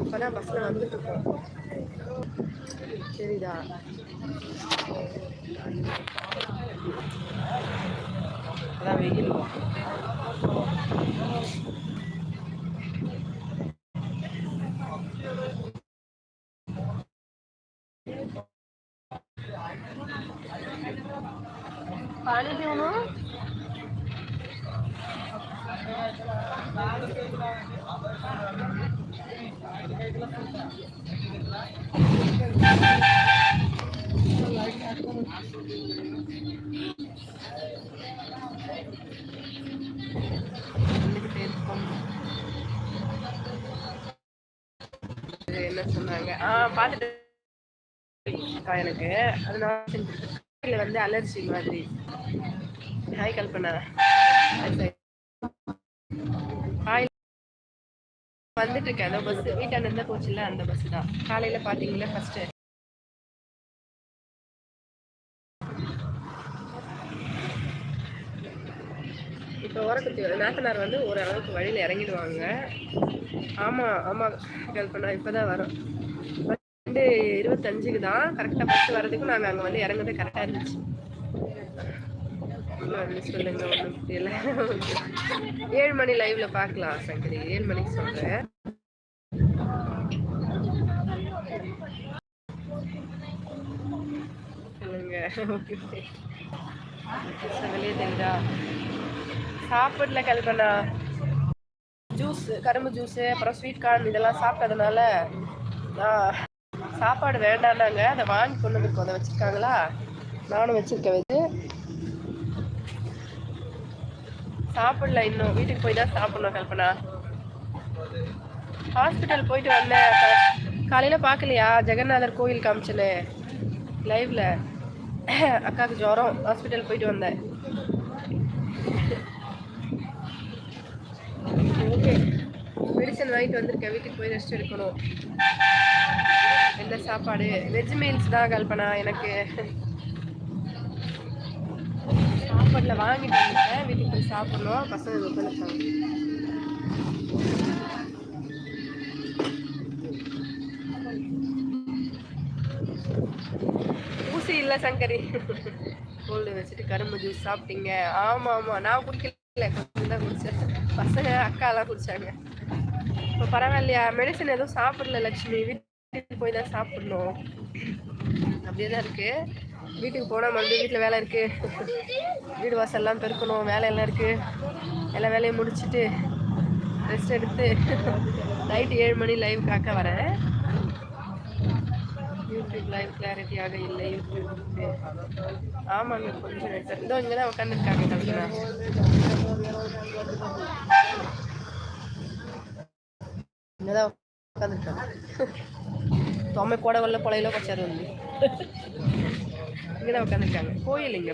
இப்போதான் பஸ்ஸில் வந்துட்டு இருக்கோம் சரிதா அதான் வெயில் पानी पिऊ ना என்ன சொன்னாங்க ஆ பார்த்துட்டு எனக்கு அதனால வந்து அலர்ஜி மாதிரி. ஹாய் கல்பனா. வந்துட்டு இருக்கேன் அந்த பஸ் வீட்டாண்ட இருந்தா போச்சுல அந்த பஸ் தான். காலையில பாத்தீங்களா ஃபர்ஸ்ட் இப்போ ஓரக்குத்தி நாத்தனார் வந்து ஓரளவுக்கு வழியில் இறங்கிடுவாங்க. ஆமாம் ஆமாம் கல்பனா இப்போ தான் வரோம். ரெண்டு இருபத்தஞ்சுக்கு தான் கரெக்டாக பஸ் வர்றதுக்கும் நாங்கள் அங்கே வந்து இறங்குறது கரெக்டாக இருந்துச்சு. வந்து சொல்லுங்க ஒன்றும் புரியல ஏழு மணி லைவ்ல பார்க்கலாம் சங்கரி. ஏழு மணிக்கு சொல்கிறேன் சொல்லுங்க. வெளியே தெரியுதா? சாப்பிடல கல்பனா. ஜூஸ் கரும்பு ஜூஸு அப்புறம் ஸ்வீட் கார்ன் இதெல்லாம் சாப்பிட்டதுனால நான் சாப்பாடு வேண்டாம்னாங்க. அதை வாங்கி கொண்டு வந்து அதை வச்சுருக்காங்களா? நானும் வச்சுருக்கேன். வச்சு சாப்பிடல இன்னும். வீட்டுக்கு போய் தான் சாப்பிடணும் கல்பனா. ஹாஸ்பிட்டல் போயிட்டு வந்தேன். காலையில் பார்க்கலையா? ஜெகநாதர் கோயில் காமிச்சனே. லைவில் அக்காவுக்கு ஜுரம். ஹாஸ்பிட்டல் போயிட்டு வந்தேன். ஓகே. மெடிசன் வாங்கிட்டு வந்திருக்கேன். வீட்டுக்கு போய் ரெஸ்ட் எடுக்கணும். என்ன சாப்பாடு? வெஜ் மீல்ஸ் தான் கல்பனா எனக்கு. சாப்பாட்டில் வாங்கிட்டு வந்துட்டேன். வீட்டுக்கு போய் சாப்பிடணும். பசங்க உட்காந்துருக்காங்க. ஊசி இல்லை சங்கரி. கோல்டு வச்சுட்டு கரும்பு ஜூஸ் சாப்பிட்டீங்க. ஆமாம் ஆமாம் நான் குடிக்கல. கொஞ்சம் தான் குடித்தேன் பசங்க அக்காலாம் குடித்தாங்க இப்போ பரவாயில்லையா? மெடிசன் எதுவும் சாப்பிடல லக்ஷ்மி வீட்டுக்கு போய் தான் சாப்பிடணும். அப்படியே தான் இருக்குது வீட்டுக்கு போனால் மறுபடியும் வீட்டில் வேலை இருக்குது வீடு வாசல்லாம் பெருக்கணும் வேலையெல்லாம் இருக்குது எல்லா வேலையும் முடிச்சுட்டு ரெஸ்ட் எடுத்து நைட்டு ஏழு மணி லைவ் காக்க வரேன். யூடியூப் லைவ் கிளாரிட்டியாக இல்லை யூடியூப் ஆமாங்க கொஞ்சம் நெட்ஒர்க் இதோ இங்கே தான் உட்காந்துருக்காங்க கல்பனா இங்கே தான் உட்காந்துருக்காங்க தொம்மை கூட வரல பொழையில கொச்சாரு வந்து இங்கே தான் உட்காந்துருக்காங்க கோயில் இங்கே.